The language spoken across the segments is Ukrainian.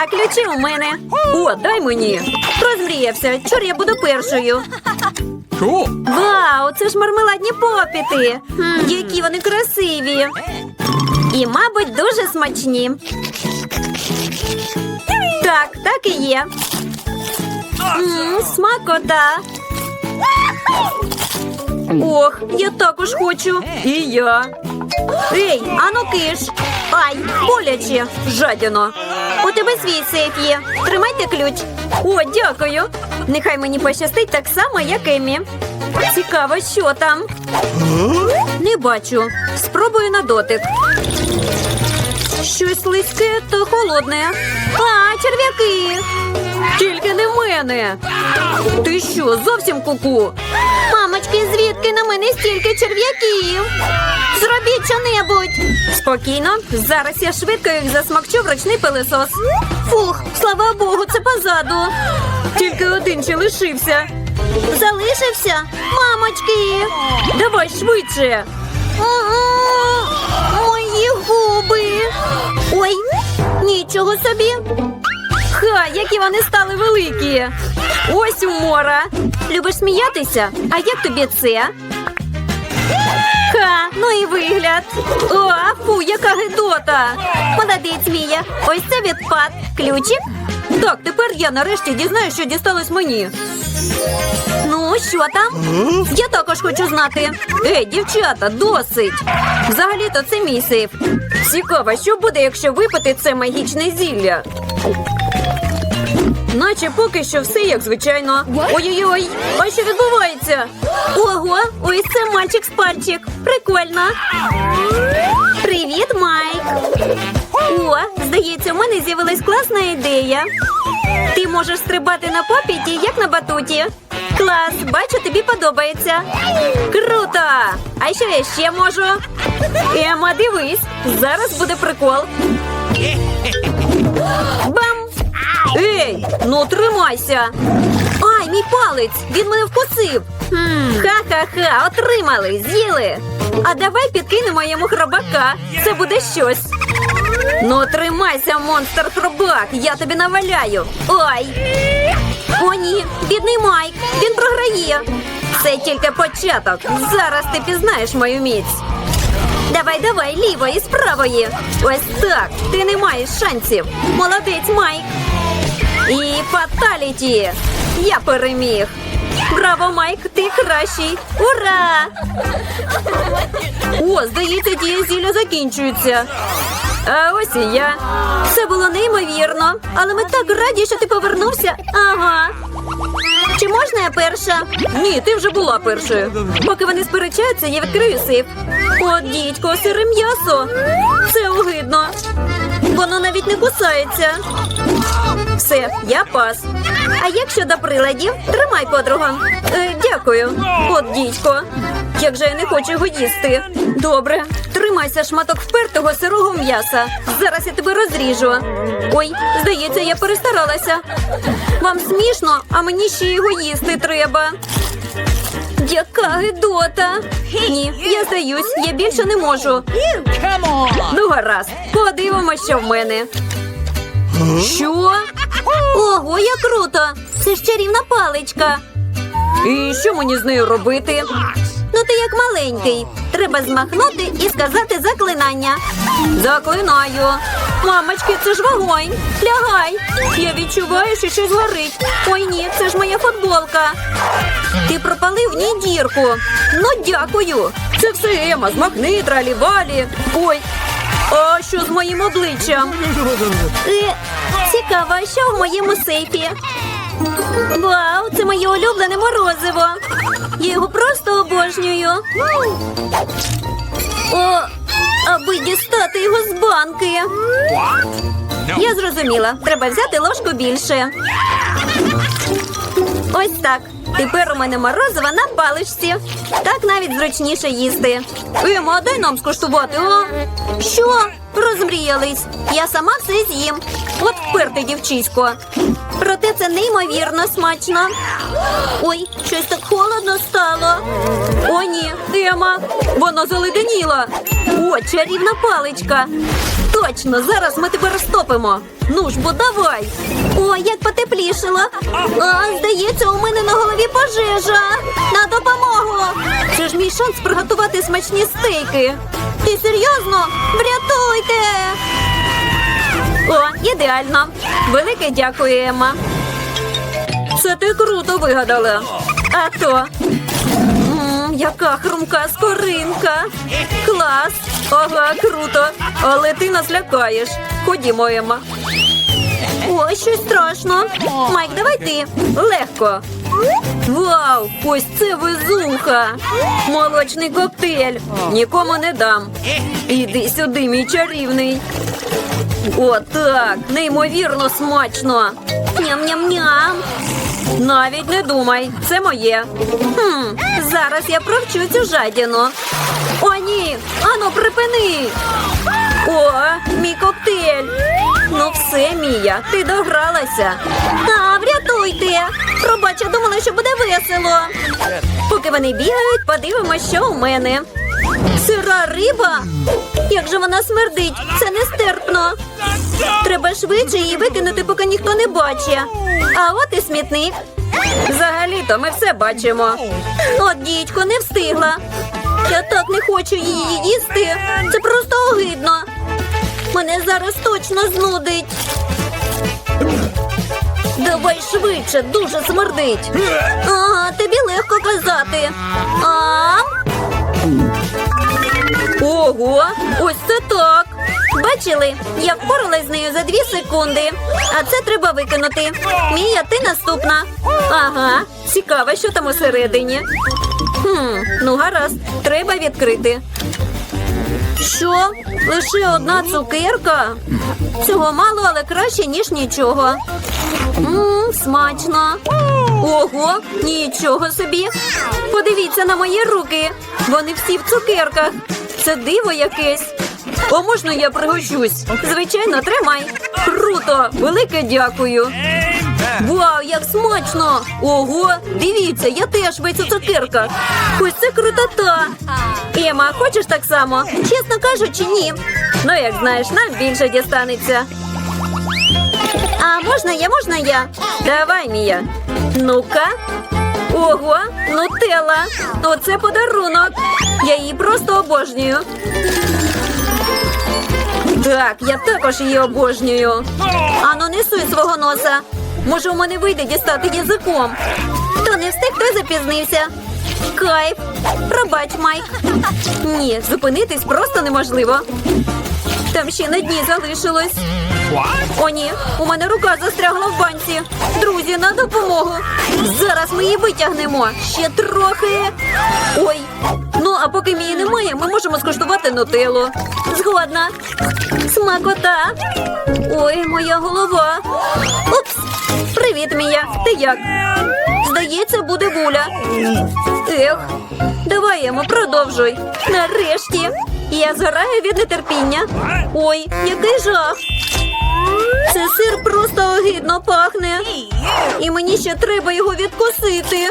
А ключі у мене. О, дай мені. Розмріявся. Чор я буду першою. Вау, це ж мармеладні попіти. Які вони красиві. І, мабуть, дуже смачні. Так, так і є. М, смакота. Ох, я також хочу. І я. Ей, ану киш. Ай, боляче, жадіно. У тебе свій сейф є. Тримайте ключ. О, дякую. Нехай мені пощастить так само, як Еммі. Цікаво, що там. Не бачу. Спробую на дотик. Щось слизьке та холодне. А, черв'яки. Тільки не в мене. Ти що, зовсім куку? Мамочки, звідки на мене стільки черв'яків? Зробіть що-небудь. Спокійно. Зараз я швидко їх засмокчу в ручний пилисос. Фух, слава Богу, це позаду. Тільки один ще лишився. Залишився? Мамочки. Давай швидше. Мої губи. Ой, нічого собі. Ха, які вони стали великі. Ось умора. Любиш сміятися? А як тобі це? Ха, ну і вигляд. О, фу, яка гидота. Молодець, Мія. Ось це відпад. Ключик? Так, тепер я нарешті дізнаюсь, що дісталось мені. Ну, що там? Я також хочу знати. Ей, дівчата, досить. Взагалі-то це мій сейф. Цікаво, що буде, якщо випити це магічне зілля. Наче поки що все як звичайно. Ой-ой-ой, а що відбувається? Ого, ось це мальчик з пальчик. Прикольно. Привіт, Майк. О, здається, у мене з'явилась класна ідея. Ти можеш стрибати на попіті, як на батуті. Клас, бачу, тобі подобається. Круто! А що я ще можу? Ема, дивись, зараз буде прикол. Ей, ну тримайся! Ай, мій палець! Він мене вкусив! Ха-ха-ха, отримали, з'їли! А давай підкинемо йому хробака. Це буде щось. Ну, тримайся, монстр хробак, я тобі наваляю. Ой! О, ні, бідний Майк, він програє. Це тільки початок. Зараз ти пізнаєш мою міць. Давай, давай, лівої, з правої. Ось так. Ти не маєш шансів. Молодець, Майк. І фаталіті. Я переміг. Браво, Майк, ти кращий. Ура! О, здається, дія зілля закінчується. А ось і я. Це було неймовірно. Але ми так раді, що ти повернувся. Ага. Чи можна я перша? Ні, ти вже була першою. Поки вони сперечаються, я відкрию сейф. От дідько, сире м'ясо. Це огидно. Воно навіть не кусається. Все, я пас. А як щодо приладів, тримай подруга. Е, дякую. От дідько. Як же я не хочу його їсти. Добре, тримайся шматок впертого сирого м'яса. Зараз я тебе розріжу. Ой, здається, я перестаралася. Вам смішно, а мені ще його їсти треба. Яка гидота. Ні, я здаюсь, я більше не можу. Ну, гаразд, подивимося, що в мене. Що? Ого, як круто! Це ж чарівна паличка. І що мені з нею робити? Ну, ти як маленький. Треба змахнути і сказати заклинання. Заклинаю. Мамочки, це ж вогонь. Лягай. Я відчуваю, що щось горить. Ой, ні, це ж моя футболка. Ти пропалив в ній дірку. Ну, дякую. Це все Ема, змахни, тралівалі. Ой, а що з моїм обличчям? Цікаво, що в моєму сейфі? Вау, це моє улюблене морозиво. Я його просто обожнюю. О, аби дістати його з банки. Я зрозуміла. Треба взяти ложку більше. Ось так. Тепер у мене морозиво на паличці. Так навіть зручніше їсти. Ема, дай нам скуштувати, а? Що? Розмріялись. Я сама все з'їм. От вперте, дівчисько. Проте це неймовірно смачно. Ой, щось так холодно стало. О, ні, Ема, вона заледеніла. О, чарівна паличка. Точно, зараз ми тебе розтопимо. Ну ж бо давай. О, як потеплішало. А, здається, у мене на голові пожежа. На допомогу. Це ж мій шанс приготувати смачні стейки. Ти серйозно? Врятуйте! О, ідеально. Велике дякую, Емма. Це ти круто вигадала. А то. Яка хрумка скоринка. Клас. Ага, круто. Але ти нас лякаєш. Ходімо, Ема. Ой, щось страшно. Майк, давай ти. Легко. Вау! Ось це везуха! Молочний коктейль. Нікому не дам. Іди сюди, мій чарівний. О, так, неймовірно смачно. Ням-ням-ням. Навіть не думай, це моє. Хм, зараз я провчу цю жадіну. О, ні! Ану, припини! О, мій коктейль! Ну все, Мія, ти догралася. А, врятуйте! Пробач, я думала, що буде весело. Поки вони бігають, подивимося, що у мене. Сира риба? Як же вона смердить? Це нестерпно. Треба швидше її викинути, поки ніхто не бачить. А от і смітник. Взагалі-то ми все бачимо. От дідько, не встигла. Я так не хочу її їсти. Це просто огидно. Мене зараз точно знудить. Давай швидше, дуже смердить. Ага, тобі легко казати. А? Ого, ось це так. Бачили? Я впоралась з нею за дві секунди. А це треба викинути. Мія, ти наступна. Ага, цікаво, що там усередині. Хм, ну гаразд, треба відкрити. Що? Лише одна цукерка? Цього мало, але краще, ніж нічого. Мм, смачно. Ого, нічого собі. Подивіться на мої руки. Вони всі в цукерках. Це диво якесь. О, можна я пригощусь? Звичайно, тримай. Круто! Велике дякую. Вау, як смачно! Ого, дивіться, я теж весь у цукерках. Ось це крутота. Ема, хочеш так само? Чесно кажучи, ні. Ну, як знаєш, нам більше дістанеться. А можна я, можна я? Давай, Мія. Ну-ка. Ого, нутелла. Оце подарунок. Я її просто обожнюю. Так, я також її обожнюю. Ану, не суй свого носа. Може, у мене вийде дістати язиком. Хто не встиг, той запізнився. Кайф. Пробач, Майк. Ні, зупинитись просто неможливо. Там ще на дні залишилось. О, ні, у мене рука застрягла в банці. Друзі, на допомогу. Зараз ми її витягнемо. Ще трохи. Ой. Ну, а поки мії немає, ми можемо скуштувати нутеллу. Згодна. Смакота. Ой, моя голова. Упс. Привіт, Мія. Ти як? Здається, буде буля. Ех, давай йому продовжуй. Нарешті. Я згораю від нетерпіння. Ой, який жах. Це сир просто огидно пахне. І мені ще треба його відкусити.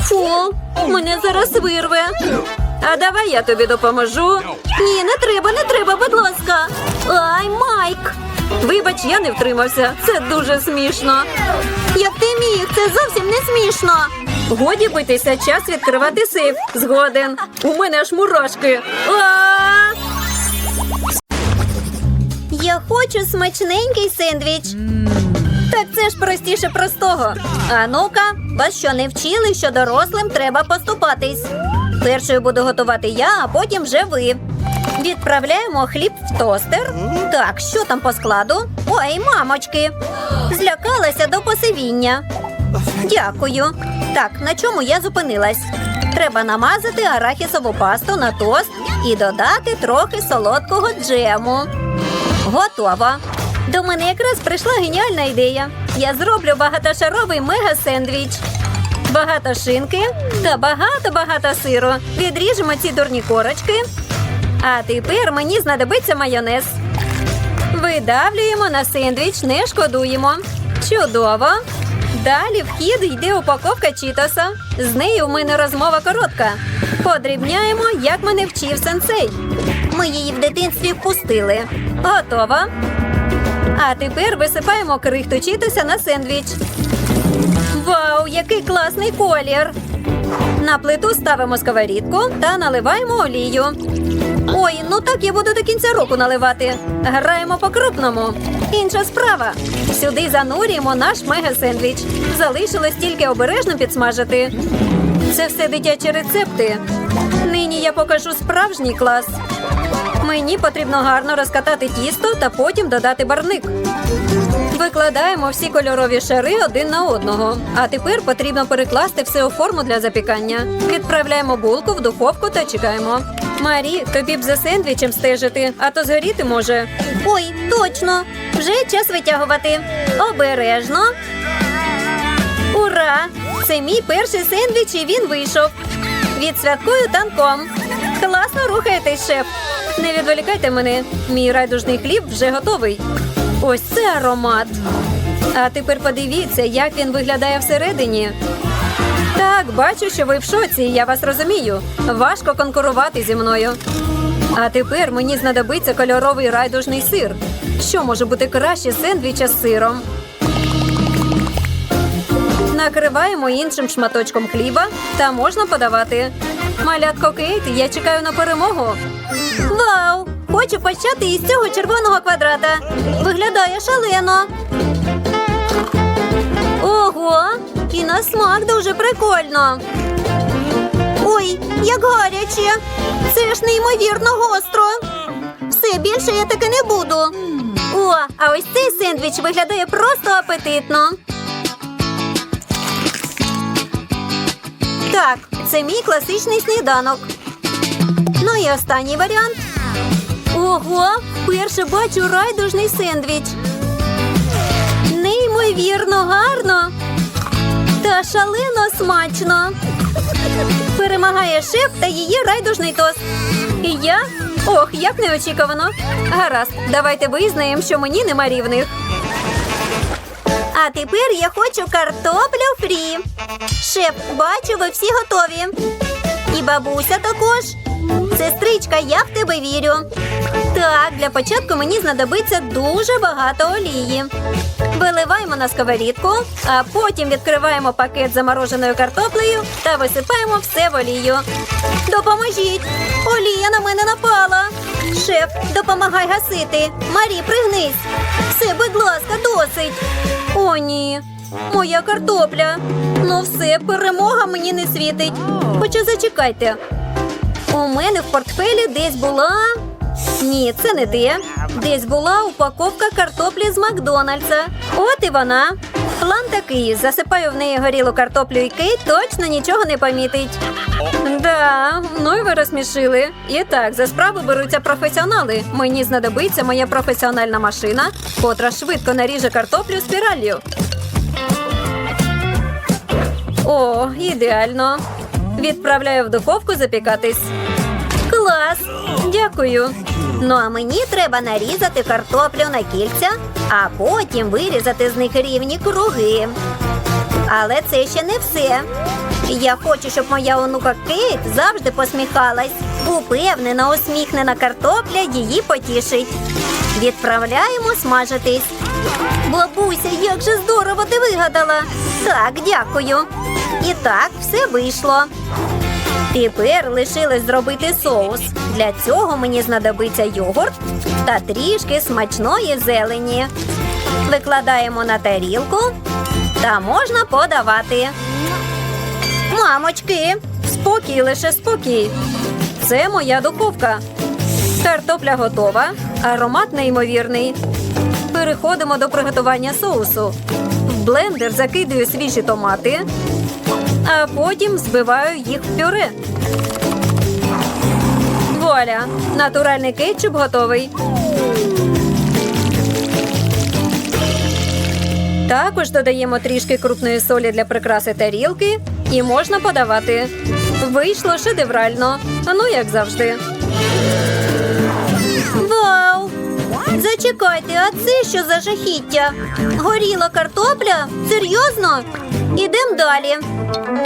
Фу, мене зараз вирве. А давай я тобі допоможу. Ні, не треба, не треба, будь ласка. Ай, Майк. Вибач, я не втримався. Це дуже смішно. Як ти міг, це зовсім не смішно. Годі битися, час відкривати сейф. Згоден. У мене аж мурашки. Я хочу смачненький сендвіч. Так це ж простіше простого. А ну-ка, вас що не вчили, що дорослим треба поступатись. Першою буду готувати я, а потім вже ви. Відправляємо хліб в тостер. Так, що там по складу? Ой, мамочки. Злякалася до посивіння. Дякую. Так, на чому я зупинилась? Треба намазати арахісову пасту на тост і додати трохи солодкого джему. Готово. До мене якраз прийшла геніальна ідея. Я зроблю багатошаровий мега-сендвіч. Багато шинки та багато-багато сиру. Відріжемо ці дурні корочки. А тепер мені знадобиться майонез. Видавлюємо на сендвіч, не шкодуємо. Чудово. Далі в хід йде упаковка чітоса. З нею у мене розмова коротка. Подрібняємо, як мене вчив сенсей. Ми її в дитинстві впустили. Готово. А тепер висипаємо крихту чітося на сендвіч. Вау, який класний колір! На плиту ставимо сковорідку та наливаємо олію. Ой, ну так я буду до кінця року наливати. Граємо по-крупному. Інша справа. Сюди занурюємо наш мега-сендвіч. Залишилось тільки обережно підсмажити. Це все дитячі рецепти. Нині я покажу справжній клас. Мені потрібно гарно розкатати тісто та потім додати барник. Викладаємо всі кольорові шари один на одного. А тепер потрібно перекласти все у форму для запікання. Відправляємо булку в духовку та чекаємо. Марі, тобі б за сендвічем стежити, а то згоріти може. Ой, точно! Вже час витягувати. Обережно. Ура! Це мій перший сендвіч, і він вийшов. Відсвяткую танком. Класно рухаєтесь, шеф. Не відволікайте мене. Мій райдужний хліб вже готовий. Ось це аромат. А тепер подивіться, як він виглядає всередині. Так, бачу, що ви в шоці, я вас розумію. Важко конкурувати зі мною. А тепер мені знадобиться кольоровий райдужний сир. Що може бути краще сендвіча з сиром? Накриваємо іншим шматочком хліба та можна подавати. Малятко Кейт, я чекаю на перемогу. Вау! Хочу почати із цього червоного квадрата. Виглядає шалено. Ого! І на смак дуже прикольно. Ой, як гаряче! Це ж неймовірно гостро. Все більше я таки не буду. О, а ось цей сендвіч виглядає просто апетитно. Так, це мій класичний сніданок. Ну і останній варіант. Ого, вперше бачу райдужний сендвіч. Неймовірно гарно та шалено смачно. Перемагає шеф та її райдужний тост. І я? Ох, як неочікувано. Гаразд, давайте визнаємо, що мені нема рівних. А тепер я хочу картоплю фрі. Шеф, бачу, ви всі готові. І бабуся також. Сестричка, я в тебе вірю. Так, для початку мені знадобиться дуже багато олії. Виливаємо на сковорідку, а потім відкриваємо пакет замороженою картоплею та висипаємо все в олію. Допоможіть! Олія на мене напала. Шеф, допомагай гасити. Марі, пригнись. Все, будь ласка, досить. О, ні. Моя картопля. Ну все, перемога мені не світить. Хоча зачекайте. У мене в портфелі десь була. Ні, це не те. Десь була упаковка картоплі з Макдональдса. От і вона. План такий: засипаю в неї горілу картоплю і Кейт точно нічого не помітить. Да, ну і ви розсмішили. І так, за справу беруться професіонали. Мені знадобиться моя професіональна машина, котра швидко наріже картоплю спіраллю. О, ідеально. Відправляю в духовку запікатись. Клас! Дякую. Ну а мені треба нарізати картоплю на кільця, а потім вирізати з них рівні круги. Але це ще не все. Я хочу, щоб моя онука Кейт завжди посміхалась. Упевнена, усміхнена картопля її потішить. Відправляємо смажитись. Бабуся, як же здорово ти вигадала. Так, дякую. І так, все вийшло. Тепер лишилось зробити соус. Для цього мені знадобиться йогурт та трішки смачної зелені. Викладаємо на тарілку та можна подавати. Мамочки, спокій, лише спокій. Це моя духовка. Картопля готова, аромат неймовірний. Переходимо до приготування соусу. В блендер закидую свіжі томати, а потім збиваю їх в пюре. Вуаля! Натуральний кетчуп готовий. Також додаємо трішки крупної солі для прикраси тарілки і можна подавати. Вийшло шедеврально. Ну, як завжди. Зачекайте, а це що за жахіття? Горіла картопля? Серйозно? Ідемо далі.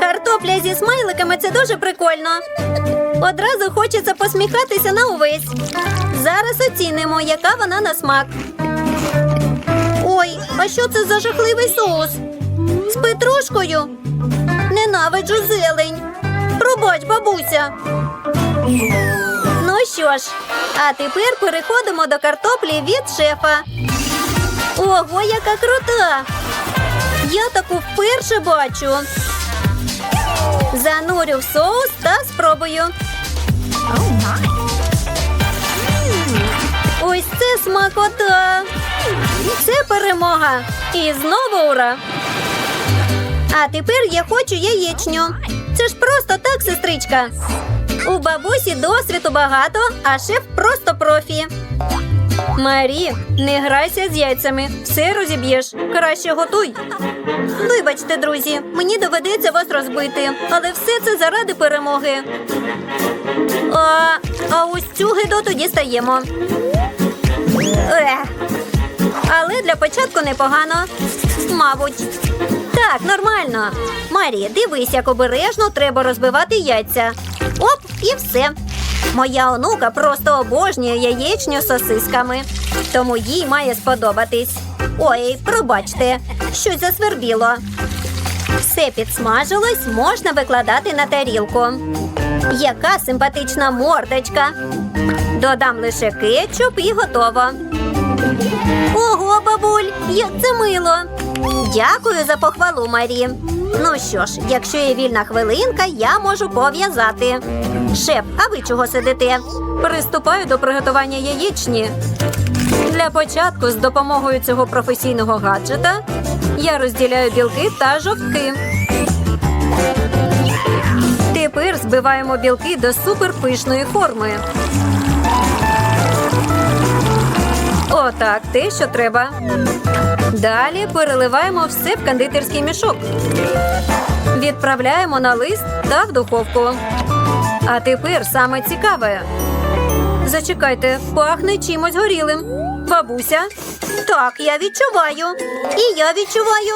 Картопля зі смайликами це дуже прикольно. Одразу хочеться посміхатися на увесь. Зараз оцінимо, яка вона на смак. Ой, а що це за жахливий соус? З петрушкою? Ненавиджу зелень. Пробач, бабуся. Ну що ж, а тепер переходимо до картоплі від шефа. Ого, яка крута! Я таку вперше бачу. Занурю в соус та спробую. Ось це смакота. Це перемога. І знову ура. А тепер я хочу яєчню. Це ж просто так, сестричка. У бабусі досвіду багато, а шеф просто профі. Марі, не грайся з яйцями, все розіб'єш. Краще готуй. Вибачте, друзі, мені доведеться вас розбити, але все це заради перемоги. А, а ось цю гидоту дістаємо. Ех. Але для початку непогано. Мабуть. Так, нормально. Марі, дивись, як обережно треба розбивати яйця. Оп, і все. Моя онука просто обожнює яєчню сосисками, тому їй має сподобатись. Ой, пробачте, щось засвербіло. Все підсмажилось, можна викладати на тарілку. Яка симпатична мордочка. Додам лише кетчуп і готово. Ого, бабуль, як це мило. Дякую за похвалу, Марі. Ну що ж, якщо є вільна хвилинка, я можу пов'язати. Шеф, а ви чого сидите? Приступаю до приготування яєчні. Для початку, з допомогою цього професійного гаджета, я розділяю білки та жовтки. Тепер збиваємо білки до суперпишної форми. Отак, те, що треба. Далі переливаємо все в кондитерський мішок. Відправляємо на лист та в духовку. А тепер саме цікаве. Зачекайте, пахне чимось горілим. Бабуся. Так, я відчуваю. І я відчуваю.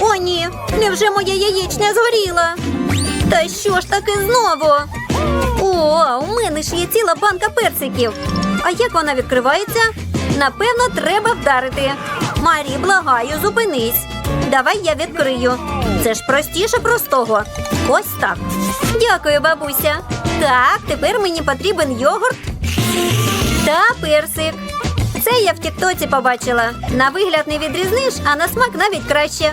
О, ні, невже моя яєчня згоріла? Та що ж таке знову? О, у мене ж є ціла банка персиків. А як вона відкривається? Напевно, треба вдарити. Марі, благаю, зупинись. Давай я відкрию. Це ж простіше простого. Ось так. Дякую, бабуся. Так, тепер мені потрібен йогурт та персик. Це я в Тіктоці побачила. На вигляд не відрізниш, а на смак навіть краще.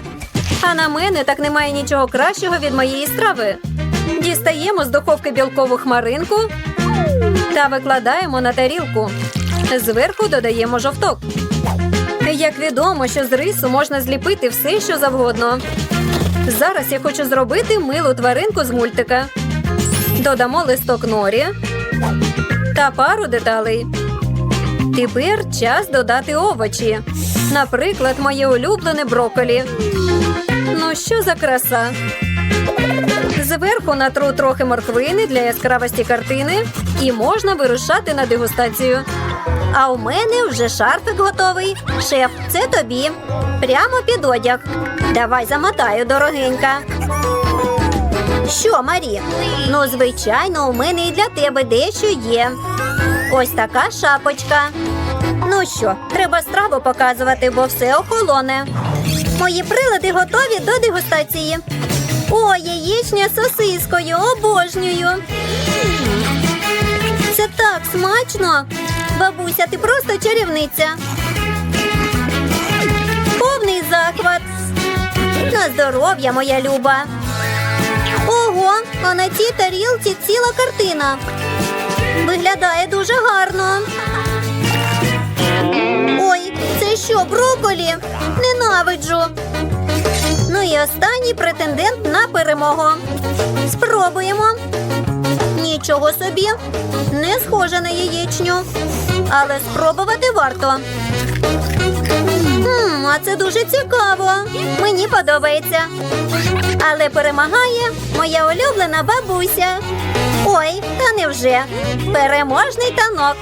А на мене так немає нічого кращого від моєї страви. Дістаємо з духовки білкову хмаринку та викладаємо на тарілку. Зверху додаємо жовток. Як відомо, що з рису можна зліпити все, що завгодно. Зараз я хочу зробити милу тваринку з мультика. Додамо листок норі та пару деталей. Тепер час додати овочі. Наприклад, моє улюблене брокколі. Ну, що за краса? Зверху натру трохи морквини для яскравості картини і можна вирушати на дегустацію. А у мене вже шарфик готовий. Шеф, це тобі. Прямо під одяг. Давай замотаю, дорогенька. Що, Марі? Ну, звичайно, у мене і для тебе дещо є. Ось така шапочка. Ну що, треба страву показувати, бо все охолоне. Мої прилади готові до дегустації. О, яєчня з сосискою, обожнюю. Це так смачно. Бабуся, ти просто чарівниця. Повний захват. На здоров'я, моя люба. Ого, а на цій тарілці ціла картина. Виглядає дуже гарно. Ой, це що, броколі? Ненавиджу. Ну і останній претендент на перемогу. Спробуємо. Нічого собі. Не схоже на яєчню. Але спробувати варто. Хм, а це дуже цікаво. Мені подобається. Але перемагає моя улюблена бабуся. Ой, та невже? Переможний танок.